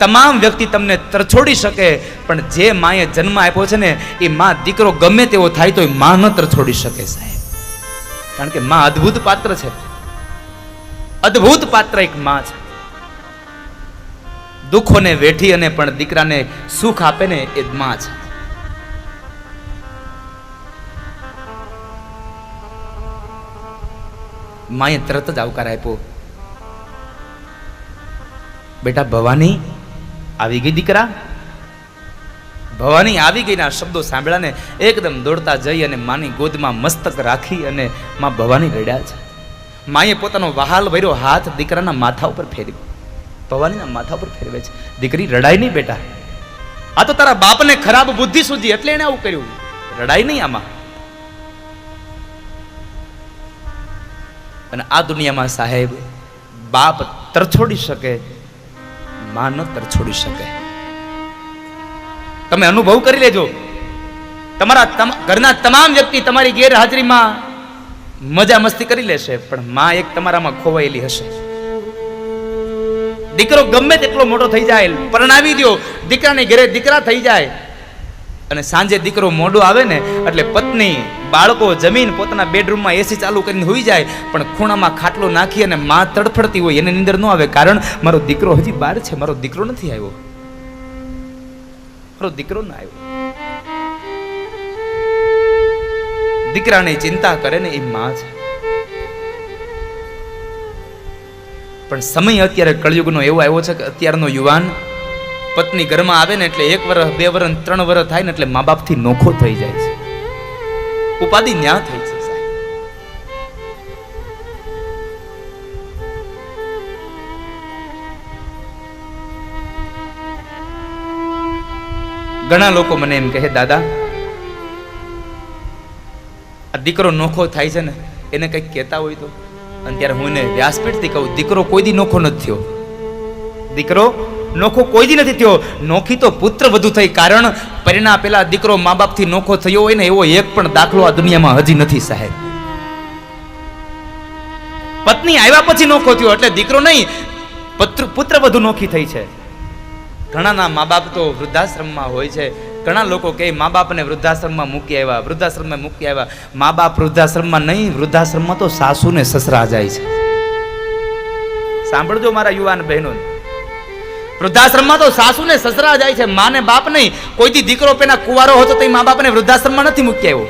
તમામ વ્યક્તિ તમને તરછોડી શકે, પણ જે માએ જન્મ આપ્યો છે ને, એ માં દીકરો ગમે તેવો થાય તો એ માં ન તરછોડી શકે સાહેબ. કારણ કે માં અદ્ભુત પાત્ર છે. અદ્ભુત પાત્ર એક માં છે. દુઃખોને વેઠી અને પણ દીકરાને સુખ આપે ને એ માં છે. માએ તરત જ આવકાર આપ્યો. બેટા ભવાની આવી ગઈ દીકરા? ભવાની આવી ગઈના શબ્દો સાંભળ્યા ને એકદમ દોડતા જઈ અને માની ગોદમાં મસ્તક રાખી અને માં ભવાની રડ્યા છે. માએ પોતાનો વહાલ ભર્યો હાથ દીકરાના માથા ઉપર ફેરવ્યો. ભવાનીના માથા ઉપર ફેરવે છે. દીકરી, રડાય નહીં બેટા. આ તો તારા બાપને ખરાબ બુદ્ધિ સુધી એટલે એને આવું કર્યું. રડાય નહીં આમાં. અને આ દુનિયામાં સાહેબ, બાપ તરછોડી શકે માં ન તરછોડી શકે. તમે અનુભવ કરી લેજો. તમારા ઘરના તમામ વ્યક્તિ તમારી ગેરહાજરીમાં મજા મસ્તી કરી લેશે, પણ માં એક તમારામાં ખોવાયેલી હશે. દીકરો ગમે તેટલો મોટો થઈ જાય, પરણાવી દો દીકરાની ઘરે દીકરા થઈ જાય અને સાંજે દીકરો મોડો આવે ને, એટલે પત્ની બાળકો જમીન પોતાના બેડરૂમમાં એસી ચાલુ કરીને હોઈ જાય, પણ ખૂણામાં ખાટલો નાખી અને માં તડફડતી હોય, એને નીંદર ન આવે કારણ મારો દીકરો હજી બહાર છે, મારો દીકરો નથી આવ્યો. મારો દીકરો ના આવ્યો. દીકરાને ચિંતા કરે ને એ માં છે. પણ સમય અત્યારે કળયુગનો એવો આવ્યો છે કે અત્યારનો યુવાન પત્ની ઘરમાં આવે ને એટલે એક વર્ષ બે વર્ષ ત્રણ વર્ષ થાય ને એટલે મા બાપથી નોખો થઈ જાય છે. ઉપાધિ ન્યા થઈ છે ઘણા લોકો મને એમ કહે, દાદા, આ દીકરો નોખો થાય છે ને, એને કંઈક કહેતા હોય તો. અને ત્યારે હું એને વ્યાસપીઠથી કહું, દીકરો કોઈ દી નોખો નથી થયો. દીકરો નોખો કોઈ દી નથી થયો. નોખી તો પુત્ર વધુ થઈ કારણ પરિણા પેલા દીકરો મા બાપથી નોખો થયો હોય ને એવો એક પણ દાખલો આ દુનિયામાં હજી નથી સાહેબ. પત્ની આવ્યા પછી નોખો થયો એટલે દીકરો નહીં, પુત્ર પુત્ર વધુ નોખી થઈ છે. ઘણાના મા બાપ તો વૃદ્ધાશ્રમમાં હોય છે. ઘણા લોકો કહે મા બાપને વૃદ્ધાશ્રમમાં મૂકી આવ્યા વૃદ્ધાશ્રમમાં મૂકી આવ્યા. મા બાપ વૃદ્ધાશ્રમમાં નહીં, વૃદ્ધાશ્રમમાં તો સાસુ ને સસરા જાય છે. સાંભળજો મારા યુવાન બહેનો વૃદ્ધાશ્રમમાં તો સાસુ ને સસરા જાય છે, માને બાપ નહીં. કોઈથી દીકરો પેલા કુવારો હતો તો એ મા બાપને વૃદ્ધાશ્રમમાં નથી મૂક્યા આવ્યો.